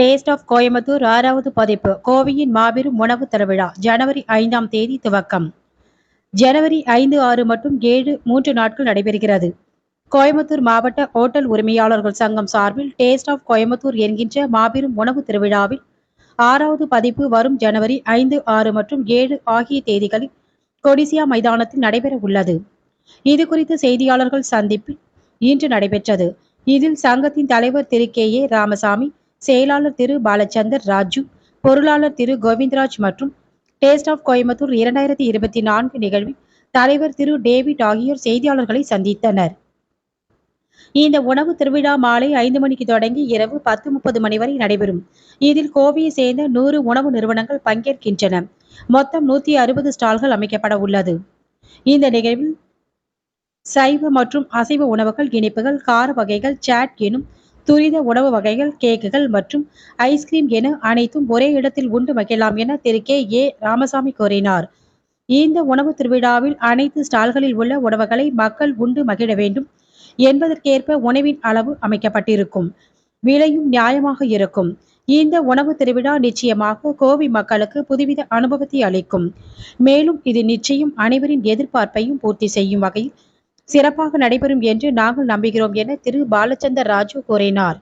Taste of Coimbatore ஆறாவது பதிப்பு. கோவையின் மாபெரும் உணவு திருவிழா ஜனவரி ஐந்தாம் தேதி துவக்கம். ஜனவரி ஐந்து ஆறு மற்றும் ஏழு மூன்று நாட்கள் நடைபெறுகிறது. கோயம்புத்தூர் மாவட்ட ஓட்டல் உரிமையாளர்கள் சங்கம் சார்பில் டேஸ்ட் ஆஃப் கோயம்புத்தூர் என்கின்ற மாபெரும் உணவு திருவிழாவில் ஆறாவது பதிப்பு வரும் ஜனவரி ஐந்து ஆறு மற்றும் ஏழு ஆகிய தேதிகளில் கொடிசியா மைதானத்தில் நடைபெற உள்ளது. இது குறித்து செய்தியாளர்கள் சந்திப்பில் இன்று நடைபெற்றது. இதில் சங்கத்தின் தலைவர் திரு கே ஏ ராமசாமி செயலாளர் திரு பாலச்சந்தர் ராஜு பொருளாளர் திரு கோவிந்தராஜ் மற்றும் டேஸ்ட் ஆஃப் கோயம்புத்தூர் இரண்டாயிரத்தி இருபத்தி நான்கு நிகழ்வில் தலைவர் திரு டேவிட் ஆகியோர் செய்தியாளர்களை சந்தித்தனர். இந்த உணவு திருவிழா மாலை ஐந்து மணிக்கு தொடங்கி இரவு பத்து முப்பது மணி வரை நடைபெறும். இதில் கோவையை சேர்ந்த நூறு உணவு நிறுவனங்கள் பங்கேற்கின்றன. மொத்தம் நூத்தி அறுபது ஸ்டால்கள் அமைக்கப்பட உள்ளது. இந்த நிகழ்வில் சைவ மற்றும் அசைவ உணவுகள் இனிப்புகள் கார வகைகள் சாட் எனும் துரித உணவு வகைகள் கேக்குகள் மற்றும் ஐஸ்கிரீம் என அனைத்தும் ஒரே இடத்தில் உண்டு மகிழலாம் என திரு கே. ஏ. ராமசாமி கூறினார். இந்த உணவு திருவிழாவில் அனைத்து ஸ்டால்களில் உள்ள உணவுகளை மக்கள் உண்டு மகிழ வேண்டும் என்பதற்கேற்ப உணவின் அளவு அமைக்கப்பட்டிருக்கும். விலையும் நியாயமாக இருக்கும். இந்த உணவு திருவிழா நிச்சயமாக கோவை மக்களுக்கு புதுவித அனுபவத்தை அளிக்கும். மேலும் இது நிச்சயம் அனைவரின் எதிர்பார்ப்பையும் பூர்த்தி செய்யும் வகையில் சிறப்பாக நடைபெறும் என்று நாங்கள் நம்புகிறோம் என திரு பாலச்சந்தர் ராஜு கூறினார்.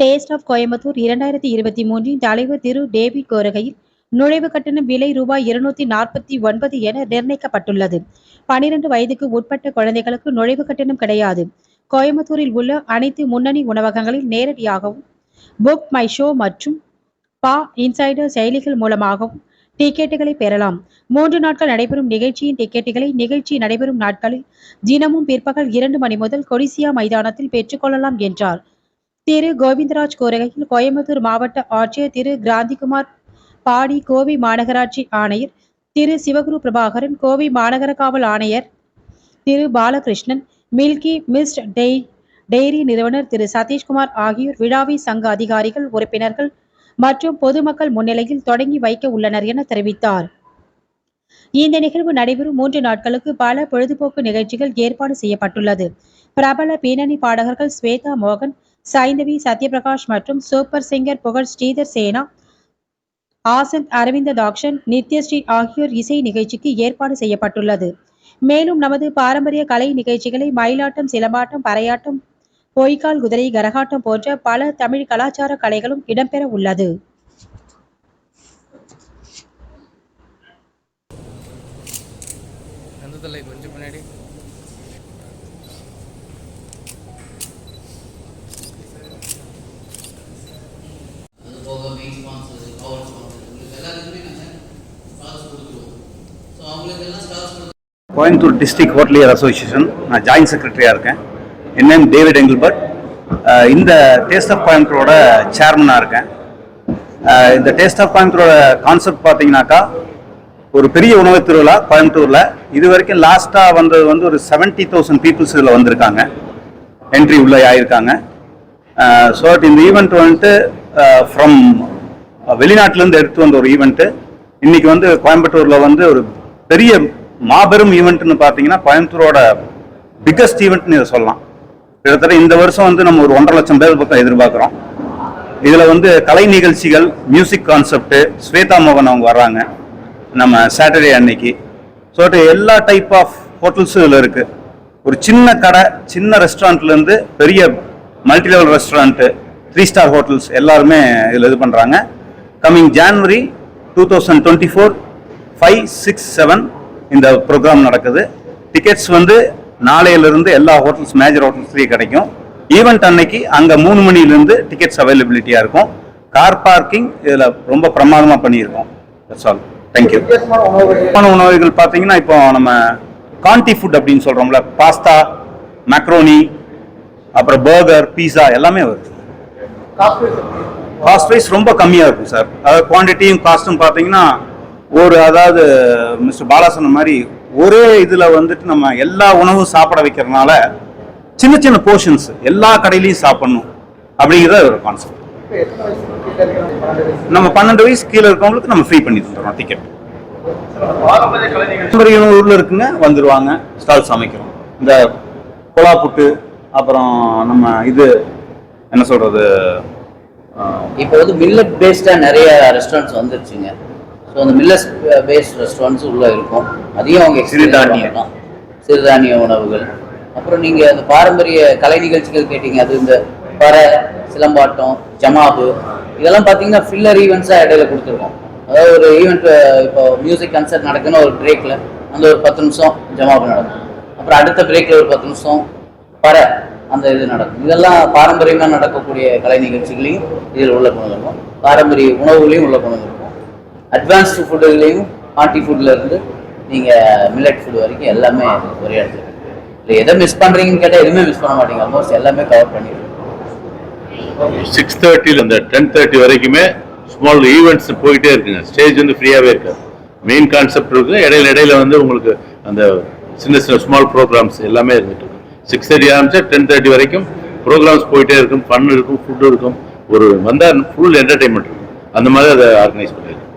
டேஸ்ட் ஆஃப் கோயம்புத்தூர் இரண்டாயிரத்தி இருபத்தி மூன்றின் தலைவர் திரு டேவிட் கோருகையில் நுழைவு கட்டணம் விலை ரூபாய் இருநூத்தி நாற்பத்தி ஒன்பது என நிர்ணயிக்கப்பட்டுள்ளது. பனிரெண்டு வயதுக்கு உட்பட்ட குழந்தைகளுக்கு நுழைவு கட்டணம் கிடையாது. கோயம்புத்தூரில் உள்ள அனைத்து முன்னணி உணவகங்களில் நேரடியாகவும் புக் மை ஷோ மற்றும் பா இன்சைடர் செயலிகள் மூலமாகவும் டிக்கெட்டுகளை பெறலாம். மூன்று நாட்கள் நடைபெறும் நிகழ்ச்சியின் டிக்கெட்டுகளை நிகழ்ச்சி நடைபெறும் நாட்களில் தினமும் பிற்பகல் இரண்டு மணி முதல் கொடிசியா மைதானத்தில் பெற்றுக்கொள்ளலாம் என்றார். திரு. கோவிந்தராஜ் கூறுகையில் கோயம்புத்தூர் மாவட்ட ஆட்சியர் திரு. கிராந்திகுமார் பாடி கோவை மாநகராட்சி ஆணையர் திரு. சிவகுரு பிரபாகரன் கோவை மாநகர காவல் ஆணையர் திரு. பாலகிருஷ்ணன் மில்கி மிஸ்ட் டெய் டெய்ரி நிறுவனர் திரு. சதீஷ்குமார் ஆகியோர் விழாவை சங்க அதிகாரிகள் உறுப்பினர்கள் மற்றும் பொதுமக்கள் முன்னிலையில் தொடங்கி வைக்க உள்ளனர் என தெரிவித்தார். இந்த நிகழ்வு நடைபெறும் மூன்று நாட்களுக்கு பல பொழுதுபோக்கு நிகழ்ச்சிகள் ஏற்பாடு செய்யப்பட்டுள்ளது. பிரபல பின்னணி பாடகர்கள் ஸ்வேதா மோகன் சைந்தவி சத்யபிரகாஷ் மற்றும் சூப்பர் சிங்கர் புகழ் ஸ்ரீதர் சேனா ஆசந்த் அரவிந்த தாக்ஷன் நித்யஸ்ரீ ஆகியோர் இசை நிகழ்ச்சிக்கு ஏற்பாடு செய்யப்பட்டுள்ளது. மேலும் நமது பாரம்பரிய கலை நிகழ்ச்சிகளை மயிலாட்டம் சிலம்பாட்டம் பறையாட்டம் பொய்க்கால் குதிரை கரகாட்டம் போன்ற பல தமிழ் கலாச்சார கலைகளும் இடம்பெற உள்ளது. கொஞ்சம் முன்னாடி கோயம்புத்தூர் டிஸ்ட்ரிக்ட் ஹோட்டலியர் அசோசியேஷன். நான் ஜாயின்ட் செக்ரட்டரியாக இருக்கேன். என் நேம் டேவிட் எங்கில்பர்ட். இந்த டேஸ்ட் ஆஃப் கோயம்புத்தூரோட சேர்மனாக இருக்கேன். இந்த டேஸ்ட் ஆஃப் கோயம்புத்தூரோட கான்செப்ட் பார்த்தீங்கன்னாக்கா ஒரு பெரிய உணவு திருவிழா கோயம்புத்தூரில். இது வரைக்கும் லாஸ்ட்டாக வந்தது வந்து ஒரு செவன்ட்டி தௌசண்ட் பீப்புள்ஸ் இதில் வந்திருக்காங்க. என்ட்ரி உள்ளே ஆகியிருக்காங்க ஸோ இந்த ஈவெண்ட் வந்துட்டு ஃப்ரம் வெளிநாட்டிலேருந்து எடுத்து வந்த ஒரு ஈவெண்ட்டு இன்றைக்கி வந்து கோயம்புத்தூரில் வந்து ஒரு பெரிய மாபெரும் ஈவெண்ட்னு பார்த்தீங்கன்னா கோயம்புத்தூரோட பிக்கஸ்ட் ஈவெண்ட்னு இதை சொல்லலாம். கிட்டத்தட்ட இந்த வருஷம் வந்து நம்ம ஒரு ஒன்றரை லட்சம் பேர் பக்கம் எதிர்பார்க்குறோம். இதில் வந்து கலை நிகழ்ச்சிகள் மியூசிக் கான்செப்ட் ஸ்வேதா மோகன் அவங்க வர்றாங்க நம்ம சாட்டர்டே அன்னைக்கு. ஸோ எல்லா டைப் ஆஃப் ஹோட்டல்ஸும் இதில் இருக்குது ஒரு சின்ன கடை சின்ன ரெஸ்டாரண்ட்லேருந்து பெரிய multi level restaurant three star hotels எல்லாருமே இதில் இது பண்ணுறாங்க coming January two thousand twenty four five six seven இந்த ப்ரோக்ராம் நடக்குது. டிக்கெட்ஸ் வந்து நாளையிலிருந்து எல்லா ஹோட்டல்ஸ் மேஜர் ஹோட்டல்ஸ்லேயும் கிடைக்கும். ஈவெண்ட் அன்னைக்கு அங்கே மூணு மணிலேருந்து டிக்கெட்ஸ் அவைலபிலிட்டியாக இருக்கும். கார் பார்க்கிங் இதில் ரொம்ப பிரமாதமாக பண்ணியிருக்கோம். தட்ஸ் ஆல் தேங்க்யூ வித்தியாசமான உணவுகள் பார்த்தீங்கன்னா இப்போ நம்ம கான்டி ஃபுட் அப்படின்னு சொல்கிறோம்ல பாஸ்தா மேக்ரோனி அப்புறம் பர்கர் பீஸா எல்லாமே வருது. காஸ்ட் வைஸ் ரொம்ப கம்மியாக இருக்கும் சார் அதாவது குவான்டிட்டியும் காஸ்ட்டும் பார்த்தீங்கன்னா ஒரு அதாவது மிஸ்டர் பாலா சொன்ன மாதிரி ஒரே இதில் வந்துட்டு நம்ம எல்லா உணவும் சாப்பிட வைக்கிறதுனால சின்ன சின்ன போர்ஷன்ஸ் எல்லா கடையிலையும் சாப்பிடணும் அப்படிங்கிறது ஒரு கான்செப்ட் நம்ம பன்னெண்டு வயசு கீழே இருக்கவங்களுக்கு நம்ம ஃப்ரீ பண்ணி தந்துடுறோம் டிக்கெட் பாரம்பரிய ஊரில் இருக்குங்க வந்துடுவாங்க ஸ்டால் சமைக்கிறோம். இந்த குழா புட்டு அப்புறம் நம்ம இது என்ன சொல்றது இப்போ வந்து மில்லட் பேஸ்டாக நிறைய ரெஸ்டாரண்ட்ஸ் வந்துருச்சுங்க. ஸோ அந்த மில்லட் பேஸ்ட் ரெஸ்டாரண்ட்ஸ் உள்ள இருக்கும். அதையும் அவங்க சிறுதானியம். சிறுதானியம் சிறுதானிய உணவுகள். அப்புறம் நீங்கள் அந்த பாரம்பரிய கலை நிகழ்ச்சிகள் கேட்டீங்க. அது இந்த பறை சிலம்பாட்டம் ஜமாபு இதெல்லாம் பார்த்தீங்கன்னா ஃபில்லர் ஈவெண்ட்ஸாக இடையில கொடுத்துருக்கோம். அதாவது ஒரு ஈவெண்ட் இப்போ மியூசிக் கன்சர்ட் நடக்குன்னு ஒரு பிரேக்கில் அந்த ஒரு பத்து நிமிஷம் ஜமாபு நடக்கும். அப்புறம் அடுத்த பிரேக்கில் ஒரு பத்து நிமிஷம் பறை அந்த இது நடக்கும். இதெல்லாம் பாரம்பரியமாக நடக்கக்கூடிய கலை நிகழ்ச்சிகளையும் இதில் உள்ள கொண்டு வருவோம் பாரம்பரிய உணவுகளையும் உள்ள கொண்டு வருவோம் அட்வான்ஸ்டு ஃபுட்டுகளையும் பார்ட்டி ஃபுட்லேருந்து நீங்கள் மில்லட் ஃபுட் வரைக்கும் எல்லாமே ஒரே இடத்துல இல்லை எதை மிஸ் பண்ணுறீங்கன்னு கேட்டால் எதுவுமே மிஸ் பண்ண மாட்டீங்க. ஆல்மோஸ்ட் எல்லாமே கவர் பண்ணிடுவோம் சிக்ஸ் தேர்ட்டிலேருந்து இந்த டென் தேர்ட்டி வரைக்குமே ஸ்மால் ஈவெண்ட்ஸ் போயிட்டே இருக்குங்க. ஸ்டேஜ் வந்து ஃப்ரீயாகவே இருக்காது. மெயின் கான்செப்ட் இருக்குது இடையில இடையில வந்து உங்களுக்கு அந்த சின்ன சின்ன ஸ்மால் ப்ரோக்ராம்ஸ் எல்லாமே இருந்துட்டு சிக்ஸ் தேர்ட்டி ஆரம்பிச்சா டென் தேர்ட்டி வரைக்கும் ப்ரோக்ராம்ஸ் போயிட்டே இருக்கும். ஃபன் இருக்கும் ஃபுட் இருக்கும். ஒரு வந்தால் ஃபுல் என்டர்டைன்மெண்ட் இருக்கும். அந்த மாதிரி அதை ஆர்கனைஸ் பண்ணியிருக்கோம்